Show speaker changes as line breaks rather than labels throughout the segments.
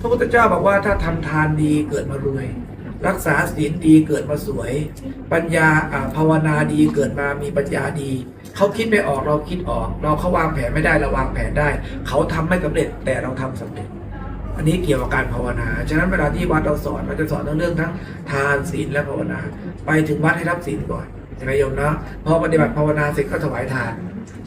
พระพุทธเจ้าบอกว่าถ้าทำทานดีเกิดมารวย รักษาศีลดีเกิดมาสวย ปัญญาภาวนาดีเกิดมามีปัญญาดีเขาคิดไม่ออกเราคิดออก เราเขาวางแผนไม่ได้เราวางแผนได้ เขาทำไม่สำเร็จแต่เราทำสำเร็จ อันนี้เกี่ยวกับการภาวนาฉะนั้นเวลาที่วัดเราสอนเราจะสอนเรื่องทั้งทานศีลและภาวนา ไปถึงวัดให้รับศีลก่อน ช่ไหมโยมนะพอปฏิบัติภาวนาเสร็จก็ถวายทาน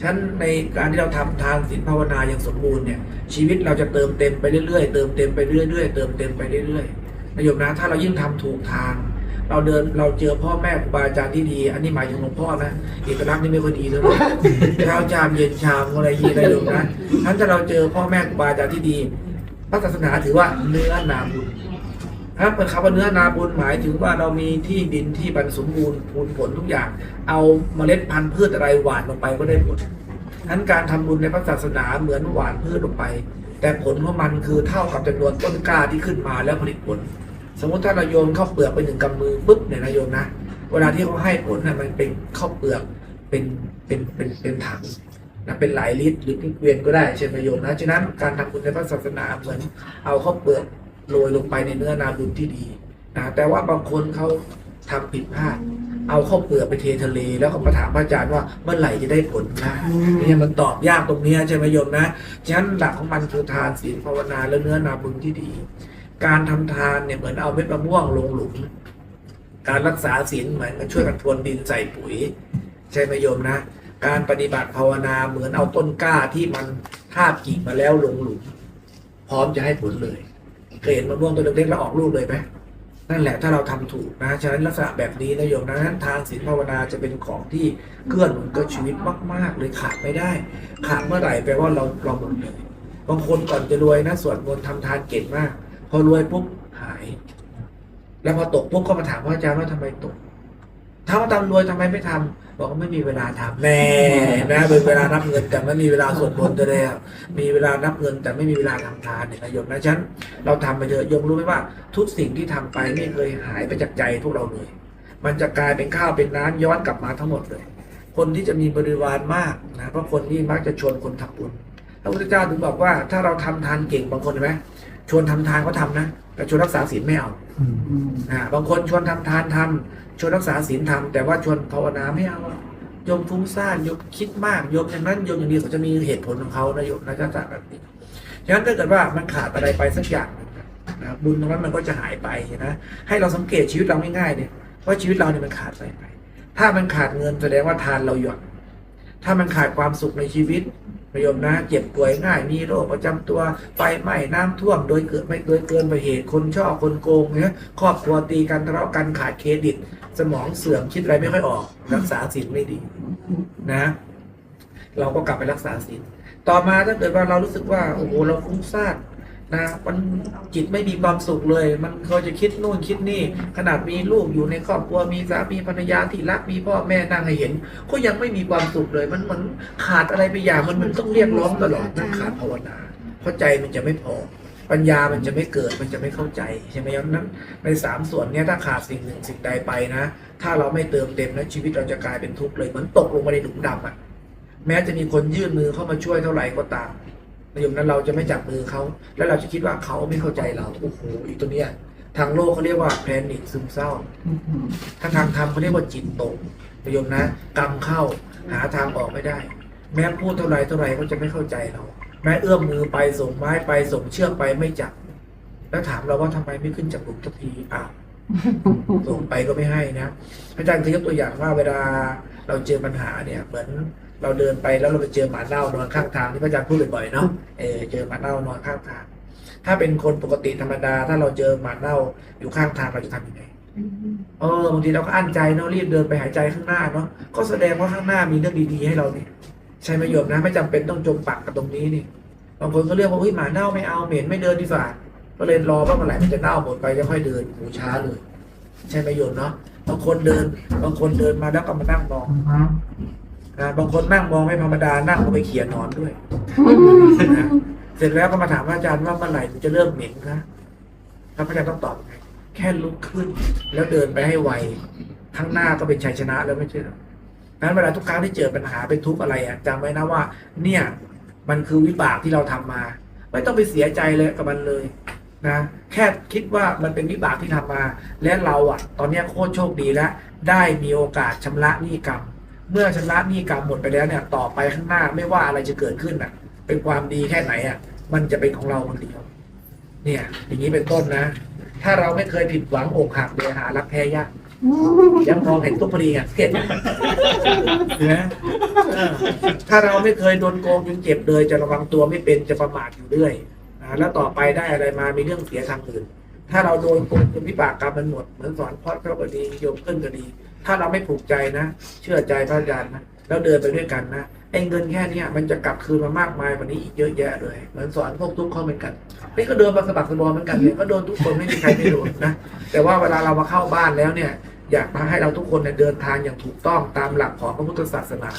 ฉันในการที่เราทำทานศีลภาวนาอย่างสมบูรณ์เนี่ยชีวิตเราจะเติมเต็มไปเรื่อยๆ เติมเต็มไปเรื่อยๆ เติมเต็มไปเรื่อยๆนะโยมนะถ้าเรายิ่งทำถูกทาง เราเดินเราเจอพ่อแม่ครูบาอาจารย์ที่ดี อันนี้หมายถึงหลวงพ่อนะเอกลักษณ์นี่ไม่ค่อยดีเลยเช้าชามเย็นชามอะไรยีอะไรโยมนะท่านถ้าเราเจอพ่อแม่ครูบาอาจารย์ที่ดีพระศาสนาถือว่าเนื้อนาบุญ ครับเป็นคำว่าเนื้อนาบุญหมายถึงว่าเรามีที่ดินที่บรรสมบูรณ์พูนผลทุกอย่าง เอาเมล็ดพันธุ์พืชอะไรหวานลงไปก็ได้ผลนั้นการทำบุญในพระศาสนาเหมือนหวานพืชลงไป แต่ผลของมันคือเท่ากับจำนวนต้นกล้าที่ขึ้นมาแล้วผลิตผล สมมติถ้าเราโยนข้าวเปลือกไปหนึ่งกำมือปุ๊บเนี่ยนะโยมนะเวลาที่เขาให้ผลน่ะมันเป็นข้าวเปลือกเป็นเป็นเป็นเป็นถังนะเป็นหลายลิตรหรือเป็นเกวียนก็ได้เช่นประโยมนะฉะนั้นการทำบุญในพระศาสนาเหมือนเอาข้าวเปลือก โรยลงไปในเนื้อนาบุญที่ดีนะแต่ว่าบางคนเขาทำผิดพลาด เอาข้าวเปลือกไปเททะเล แล้วก็มาถามพระอาจารย์ว่าเมื่อไหร่จะได้ผลนะนี่มันตอบยากตรงเนี้ยใช่ไหมโยมนะฉะนั้นหลักของมันคือทานศีลภาวนาและเนื้อนาบุญที่ดี การทำทานเนี่ยเหมือนเอาเม็ดมะม่วงลงหลุมการรักษาศีลเหมือนกับช่วยกันพรวนดินใส่ปุ๋ย ใช่ไหมโยมนะ การปฏิบัติภาวนาเหมือนเอาต้นกล้าที่มันทาบกิ่งมาแล้วลงหลุม พร้อมจะให้ผลเลย เคยเห็นมะม่วงตัวเล็กๆแล้วออกลูกเลยไหมนั่นแหละถ้าเราทำถูกนะฉะนั้นลักษณะแบบนี้นะโยมนะนั้นทานศีลภาวนาจะเป็นของที่เกื้อหนุนกับชีวิตมาก ๆ เลยขาดไม่ได้ ขาดเมื่อไหร่แปลว่าเราเราหมดเลยบางคนก่อนจะรวยนะสวดมนต์ทำทานเก่งมาก พอรวยปุ๊บหาย แล้วพอตกปุ๊บก็มาถามพระอาจารย์ว่าทำไมตกถ้ามว่าตำรวยทำไมไม่ทำ บอกว่าไม่มีเวลาทำแน่นะเป็นเวลานับเงินแต่ไม่มีเวลาสวดมนต์จะแล้วมีเวลานับเงินแต่ไม่มีเวลาทำทานเนี่ยนะโยมนะฉันเราทำไปเถอะโยมรู้ไหมว่า ทุกสิ่งที่ทำไปไม่เคยหายไปจากใจพวกเราเลย มันจะกลายเป็นข้าวเป็นน้ำย้อนกลับมาทั้งหมดเลย คนที่จะมีบริวารมากนะเพราะคนที่มักจะชวนคนทำบุญพระพุทธเจ้าถึงบอกว่าถ้าเราทำทานเก่งบางคนเห็นไหม ชวนทำทานก็ทำนะแต่ชวนรักษาศีลไม่เอาอ่าบางคนชวนทำทานทำชวนรักษาศีลทำแต่ว่าชวนภาวนาไม่เอาอะโยมฟุ้งซ่านโยมคิดมากโยมอย่างนั้นโยมอย่างนี้เขาจะมีเหตุผลของเขานะโยมนะจะจากแบบนี้ฉะนั้นถ้าเกิดว่ามันขาดอะไรไปสักอย่างหนึ่งนะบุญตรงนั้นมันก็จะหายไปนะให้เราสังเกตชีวิตเราง่ายๆเนี่ยว่าชีวิตเราเนี่ยมันขาดอะไรไป ถ้ามันขาดเงินแสดงว่าทานเราหย่อนถ้ามันขาดความสุขในชีวิต พยมนะ เจ็บป่วยง่าย มีโรคประจำตัวไฟไหม้น้ำท่วม โดยเกิดไม่โดยเกินไปเหตุคนชอบคนโกงเนี่ยครอบครัวตีกันทะเลาะกันขาดเครดิต สมองเสื่อมคิดอะไรไม่ค่อยออกรักษาศีลไม่ดีนะ เราก็กลับไปรักษาศีลต่อมาถ้าเกิดว่าเรารู้สึกว่าโอ้โหเราฟุ้งซ่าน นะมันจิตไม่มีความสุขเลย มันเคยจะคิดนู่นคิดนี่ ขนาดมีลูกอยู่ในครอบครัวมีสามีภรรยาที่รักมีพ่อแม่นั่งให้เห็น ก็ยังไม่มีความสุขเลย มันเหมือนขาดอะไรไปอย่างมันมันต้องเรียกร้องตลอดนั่นขาดภาวนาเพราะใจมันจะไม่พอ ปัญญามันจะไม่เกิดมันจะไม่เข้าใจใช่ไหมครับนั้นในสามส่วนนี้ถ้าขาดสิ่งหนึ่งสิ่งใดไปนะ ถ้าเราไม่เติมเต็มนะชีวิตเราจะกลายเป็นทุกข์เลยเหมือนตกลงมาในหลุมดำอะแม้จะมีคนยื่นมือเข้ามาช่วยเท่าไหร่ก็ตาม นยุคนั้นเราจะไม่จับมือเขา แล้วเราจะคิดว่าเขาไม่เข้าใจเราโอ้โหอีตัวเนี้ยทางโลกเขาเรียกว่าแพนิคซึมเศร้า ถ้าทางธรรมเขาเรียกว่าจิตตกนายมนะ กรรมเข้าหาทางออกไม่ได้ แม้พูดเท่าไรเท่าไรก็จะไม่เข้าใจเรา แม้เอื้อมมือไปส่งไม้ไปส่งเชือกไปไม่จับ แล้วถามเราว่าทำไมไม่ขึ้นจากหลุมสักทีอ้าวส่งไปก็ไม่ให้นะพระอาจารย์เคยยกตัวอย่างว่าเวลาเราเจอปัญหาเนี่ยเหมือน เราเดินไปแล้วเราไปเจอหมาเน่านอนข้างทางที่พระอาจารย์พูดบ่อยๆเนาะเออเจอหมาเน่านอนข้างทาง ถ้าเป็นคนปกติธรรมดา ถ้าเราเจอหมาเน่าอยู่ข้างทางเราจะทำยังไงเออบางทีเราก็อั้นใจเนาะรีบเดินไปหายใจข้างหน้าเนาะก็แสดงว่าข้างหน้ามีเรื่องดีๆให้เราเนี่ยใช่ไหมโยมนะ ไม่จำเป็นต้องจมปักกับตรงนี้นี่บางคนก็เรียกว่าเฮ้ยหมาเน่าไม่เอาเหม็นไม่เดินดีกว่าก็เลยรอว่าเมื่อไหร่มันจะเน่าหมดไปจะค่อยเดินหูช้าเลย ใช่ไหมโยมเนาะบางคนเดิน บางคนเดินมาแล้วก็มานั่งมอง นะบางคนนั่งมองไม่ธรรมดานั่งก็ไปเขียนนอนด้วยนะเสร็จแล้วก็มาถามพระอาจารย์ว่าเมื่อไหร่ถึงจะเริ่มเหม็นคะพระอาจารย์ต้องตอบไงแค่ลุกขึ้น แล้วเดินไปให้ไวข้างหน้าก็เป็นชัยชนะแล้วไม่ใช่เหรอนั้นเวลาทุกครั้งที่เจอปัญหาเป็นทุกข์อะไรอะจำไว้นะว่า เนี่ย มันคือวิบากที่เราทำมา ไม่ต้องไปเสียใจเลยกับมันเลยนะแค่คิดว่ามันเป็นวิบากที่ทำมา และเราอะ ตอนเนี้ยโคตรโชคดีแล้ว ได้มีโอกาสชำระหนี้กรรม เมื่อชำระหนี้กรรมหมดไปแล้วเนี่ย ต่อไปข้างหน้าไม่ว่าอะไรจะเกิดขึ้นอะ เป็นความดีแค่ไหนอะ มันจะเป็นของเราคนเดียว เนี่ย อย่างนี้เป็นต้นนะ ถ้าเราไม่เคยผิดหวังอกหักเลยหารักแท้ยากยังมองเห็นตุ๊กพอดีอะเห็นไหมเห็นไหมเออถ้าเราไม่เคยโดนโกงจนเจ็บเลยจะระวังตัวไม่เป็นจะประมาทอยู่เรื่อยอ่าแล้วต่อไปได้อะไรมามีเรื่องเสียทางอื่น ถ้าเราโดนโกงจนวิบากกรรมมันหมดเหมือนสอนพ่อเจ้าก็ดีโยมขึ้นก็ดี ถ้าเราไม่ผูกใจนะ เชื่อใจพระอาจารย์นะแล้วเดินไปด้วยกันนะไอ้เงินแค่นี้มันจะกลับคืนมามากมายวันนี้อีกเยอะแยะเลยเหมือนสอนพวกทุกข์เขาเหมือนกันนี่ก็เดินมาสะบักสบอมเหมือนกันเนี่ยก็โดนทุกคนไม่มีใครไม่โดนนะแต่ว่าเวลาเรามาเข้าบ้านแล้วเนี่ย อยากมาให้เราทุกคนเนี่ยเดินทางอย่างถูกต้องตามหลักของพระพุทธศาสนา